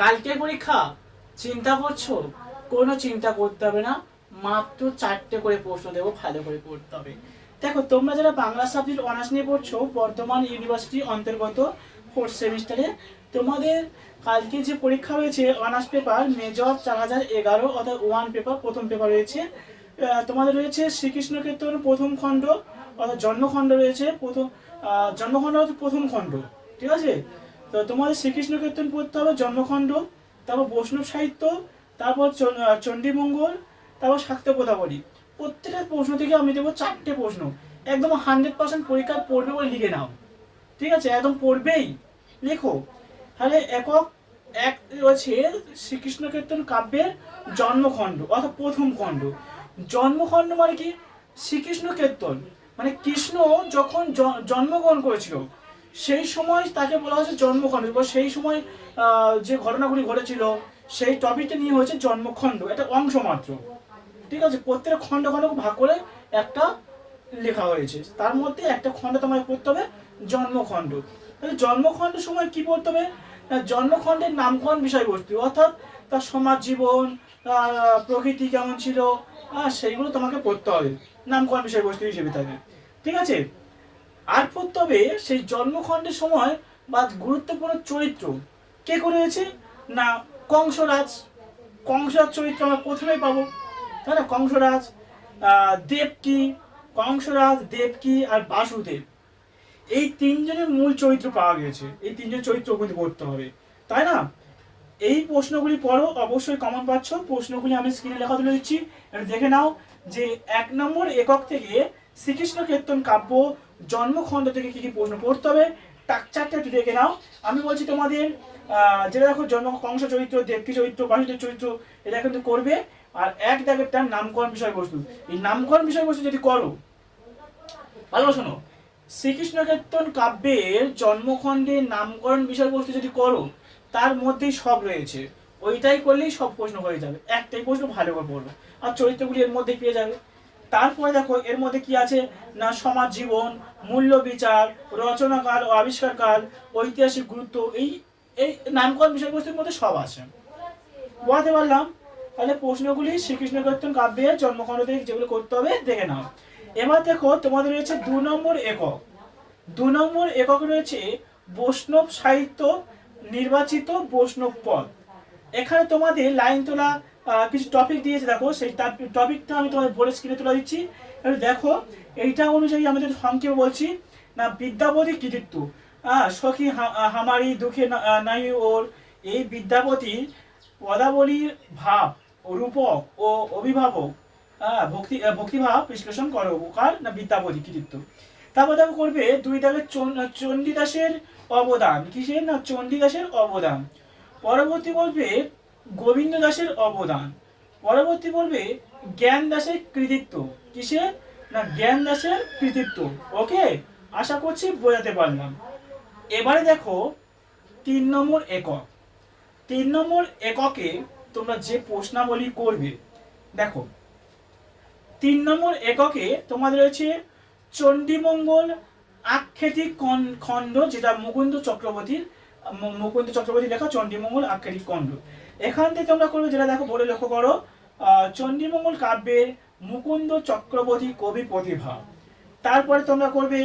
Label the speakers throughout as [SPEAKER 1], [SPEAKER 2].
[SPEAKER 1] কালকের পরীক্ষা? চিন্তা করছ? কোনো চিন্তা করতে হবে না। মাত্র চারটে করে প্রশ্ন দেবো, ভালো করে পড়তে হবে। দেখো, তোমরা যারা বাংলা সাবজেক্ট অনার্স নিয়ে পড়ছো বর্ধমান ইউনিভার্সিটি অন্তর্গত ফোর্থ সেমিস্টারে তোমাদের কালকে যে পরীক্ষা রয়েছে অনার্স পেপার মেজর চার হাজার এগারো, অর্থাৎ ওয়ান পেপার প্রথম পেপার রয়েছে। তোমাদের রয়েছে শ্রীকৃষ্ণ কীর্তন প্রথম খণ্ড, অর্থাৎ জন্মখণ্ড রয়েছে, প্রথম জন্মখণ্ড প্রথম খণ্ড, ঠিক আছে? তো তোমাদের শ্রীকৃষ্ণ কীর্তন পড়তে হবে, জন্মখণ্ড, তারপর বৈষ্ণব সাহিত্য, তারপর চণ্ডীমঙ্গল, তারপর শাক্ত পদাবলী প্রত্যেকটা প্রশ্ন থেকে আমি দেবো চারটে প্রশ্ন। একদম হান্ড্রেড পার্সেন্ট পরীক্ষা পড়বে বলে লিখে নাও। ঠিক আছে? একদম পড়বেই। লেখো। তাহলে একক এক রয়েছে শ্রীকৃষ্ণ কীর্তন কাব্যের জন্মখণ্ড, অর্থাৎ প্রথম খণ্ড। জন্মখণ্ড মানে কি? শ্রীকৃষ্ণ কীর্তন। মানে কৃষ্ণ যখন জন্মগ্রহণ করেছিল সেই সময় তাকে বলা হয়েছে জন্মখণ্ড বা সেই সময় যে ঘটনাগুলি ঘটেছিল, সেই টপিকটা নিয়ে হয়েছে জন্মখণ্ড, এটা অংশ মাত্র। ঠিক আছে? প্রত্যেকটা খণ্ড খণ্ড ভাগ করে একটা লেখা হয়েছে। তার মধ্যে একটা খণ্ড তোমায় পড়তে হবে, জন্মখণ্ড। তাহলে জন্মখণ্ডের সময় কি পড়তে হবে? জন্মখণ্ডের নামকরণ বিষয়বস্তু, অর্থাৎ তার সমাজ জীবন প্রকৃতি কেমন ছিল সেইগুলো তোমাকে পড়তে হবে। নামকরণ বিষয়বস্তু হিসেবে থাকে ঠিক আছে? আর পড়তে হবে সেই জন্মখণ্ডের সময় বা গুরুত্বপূর্ণ চরিত্র কে করে হয়েছে না, কংসরাজ। কংসরাজ চরিত্র আমরা প্রথমেই পাবো। তাই না? কংসরাজ দেবকী কংসরাজ দেবকী আর বাসুদেব। এই তিনজনের মূল চরিত্র পাওয়া গেছে এই তিনজন চরিত্র কিন্তু করতে হবে। তাই না? এই প্রশ্নগুলি পড়ো। অবশ্যই কমন পাচ্ছ। প্রশ্নগুলি আমি স্ক্রিনে লেখা তুলে দিচ্ছি। দেখে নাও যে এক নম্বর একক থেকে শ্রীকৃষ্ণ কীর্তন কাব্য জন্মখণ্ড থেকে কি কি প্রশ্ন পড়তে হবে টাকচারটা একটু দেখে নাও। আমি বলছি তোমাদের যেটা দেখো জন্ম, কংস চরিত্র, দেবকী চরিত্র, বাসুদেব চরিত্র, এটা কিন্তু করবে। আর এক দাগেরটার নামকরণ বিষয়বস্তু। এই নামকরণ বিষয়বস্তু যদি করো ভালো শোনো। শ্রীকৃষ্ণ কীর্তন কাব্যের জন্মখণ্ডের নামকরণ বিষয়বস্তু যদি করো, তার মধ্যেই সব রয়েছে। ওইটাই করলেই সব প্রশ্ন হয়ে যাবে। একটাই প্রশ্ন ভালো করে পড়বে। আর চরিত্রগুলি এর মধ্যে পেয়ে যাবে। তারপরে দেখো, এর মধ্যে কি আছে? না, সমাজ জীবন, মূল্য বিচার, রচনাকাল ও আবিষ্কারকাল, ঐতিহাসিক গুরুত্ব, এই এই নামকরণ বিষয়বস্তুর মধ্যে সব আছে। বোঝাতে পারলাম? তাহলে প্রশ্নগুলি শ্রীকৃষ্ণ কীর্তন কাব্যের জন্মখণ্ড থেকে যেগুলো করতে হবে, দেখে নাও। এবার দেখো, তোমাদের রয়েছে দু নম্বর একক। দু নম্বর একক রয়েছে বৈষ্ণব সাহিত্য নির্বাচিত বৈষ্ণব পদ। এখানে তোমাদের লাইন তোলা কিছু টপিক দিয়েছে, দেখো, সেই টপিকটা আমি তোমাদের বোর্ডের স্ক্রিনে তুলে দিচ্ছি। দেখো, এইটা অনুযায়ী আমাদের সংক্ষেপে বলছি, না, বিদ্যাপতি কৃতিত্ব। হ্যাঁ সখী হামারি, দুঃখে নাই ওর, এই বিদ্যাপতির পদাবলীর ভাব রূপক, ও অভিভাবক ভক্তি ভক্তিভাব বিশ্লেষণ করো কার না বিদ্যাপতি কৃতিত্ব? তারপর দেখো করবে, দুই দাগে চন- চণ্ডীদাসের অবদান। কিসের? না, চণ্ডীদাসের অবদান। পরবর্তী বলবে গোবিন্দ দাসের অবদান। পরবর্তী বলবে জ্ঞান দাসের কৃতিত্ব। কিসের? না, জ্ঞান দাসের কৃতিত্ব। ওকে? আশা করছি বোঝাতে পারলাম। এবারে দেখো তিন নম্বর একক। তিন নম্বর এককে তোমরা যে প্রশ্নাবলী করবে, দেখো। তিন নম্বর এককে তোমাদের রয়েছে চণ্ডীমঙ্গল খন- খণ্ড, যেটা মুকুন্দ চক্রবর্তীর মুকুন্দ চক্রবর্তী লেখা চণ্ডীমঙ্গল আক্ষেতিক খণ্ড। এখান থেকে তোমরা করবে যেটা দেখো, বলে লক্ষ্য করো চণ্ডীমঙ্গল কাব্যের মুকুন্দ চক্রবর্তী কবি প্রতিভা। তারপরে তোমরা করবে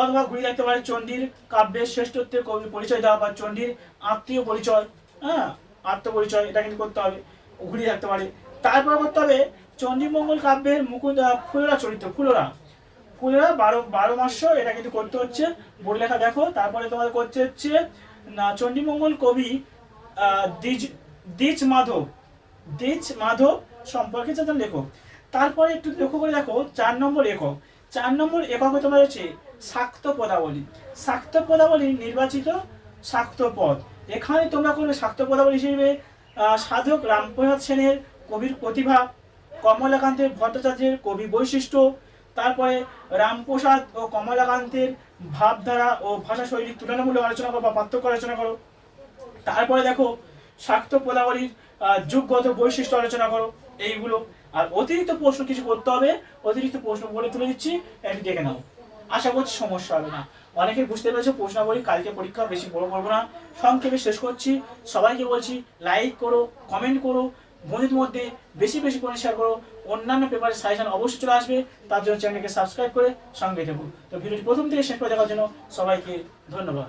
[SPEAKER 1] অথবা ঘুরে দেখতে পারে, চণ্ডীর কাব্যের শ্রেষ্ঠত্বের কবি পরিচয় দেওয়া বা চণ্ডীর আত্মীয় পরিচয় হ্যাঁ আত্মপরিচয়, এটা কিন্তু করতে হবে, ঘুরিয়ে রাখতে পারে। তারপর করতে হবে, চণ্ডীমঙ্গল কাব্যের মুকুন্দ, ফুলরা চরিত্র, ফুলরা। ফুলরা বারো বারো মাস, এটা কিন্তু করতে হচ্ছে বোর্ড লেখা দেখো। তারপরে তোমাদের করতে হচ্ছে, না, চণ্ডীমঙ্গল কবি দ্বিজ দ্বিজ মাধব দ্বিজ মাধব সম্পর্কে যাতে লেখো তারপরে একটু লক্ষ্য করে দেখো, চার নম্বর একক। চার নম্বর এককে তোমার হচ্ছে শাক্ত পদাবলী। শাক্ত পদাবলী নির্বাচিত শাক্ত পদ। এখানে তোমরা করবে শাক্ত পদাবলী হিসেবে সাধক রামপ্রসাদ সেনের কবির প্রতিভা, কমলাকান্তের ভট্টাচার্যের কবি বৈশিষ্ট্য, তারপরে রামপ্রসাদ ও কমলাকান্তের ভাবধারা ও ভাষা শৈলীর তুলনামূলক আলোচনা করো বা পার্থক্য আলোচনা করো। তারপরে দেখো শাক্ত পদাবলীর আহ, যুগগত বৈশিষ্ট্য আলোচনা করো এইগুলো। আর অতিরিক্ত প্রশ্ন কিছু করতে হবে অতিরিক্ত প্রশ্ন বলে তুলে দিচ্ছি একটু দেখে নাও। আশা করছি সমস্যা হবে না। অনেকে বুঝতে পেরেছ প্রশ্নাবলী কালকে পরীক্ষা বেশি বড় করব না। সংক্ষেপে শেষ করছি। সবাইকে বলছি লাইক করো কমেন্ট করো বন্ধুদের মধ্যে বেশি বেশি করে শেয়ার করো। অন্যান্য পেপারের সাজেশন অবশ্যই চলে আসবে। তার জন্য চ্যানেলকে সাবস্ক্রাইব করে সঙ্গে থাকুন তো ভিডিওটি প্রথম থেকে শেষ করে দেখার জন্য সবাইকে ধন্যবাদ।